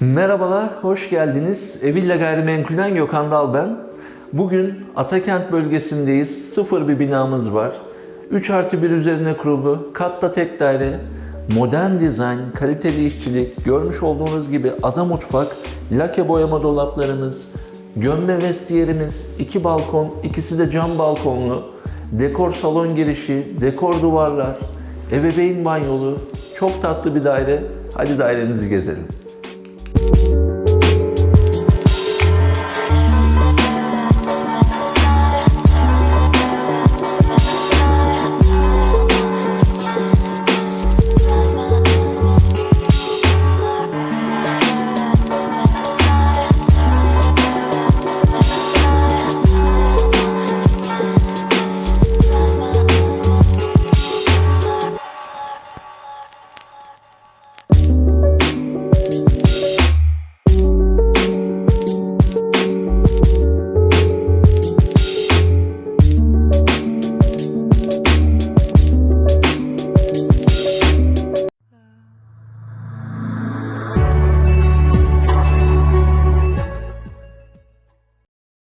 Merhabalar, hoş geldiniz. Evilla Gayrimenkul'den Gökhan Dal ben. Bugün Atakent bölgesindeyiz. Sıfır bir binamız var. 3 artı 1 üzerine kurulu, katta tek daire, modern dizayn, kaliteli işçilik, görmüş olduğunuz gibi ada mutfak, lake boyama dolaplarımız, gömme vestiyerimiz, iki balkon, ikisi de cam balkonlu, dekor salon girişi, dekor duvarlar, ebeveyn banyolu, çok tatlı bir daire. Hadi dairenizi gezelim. Thank you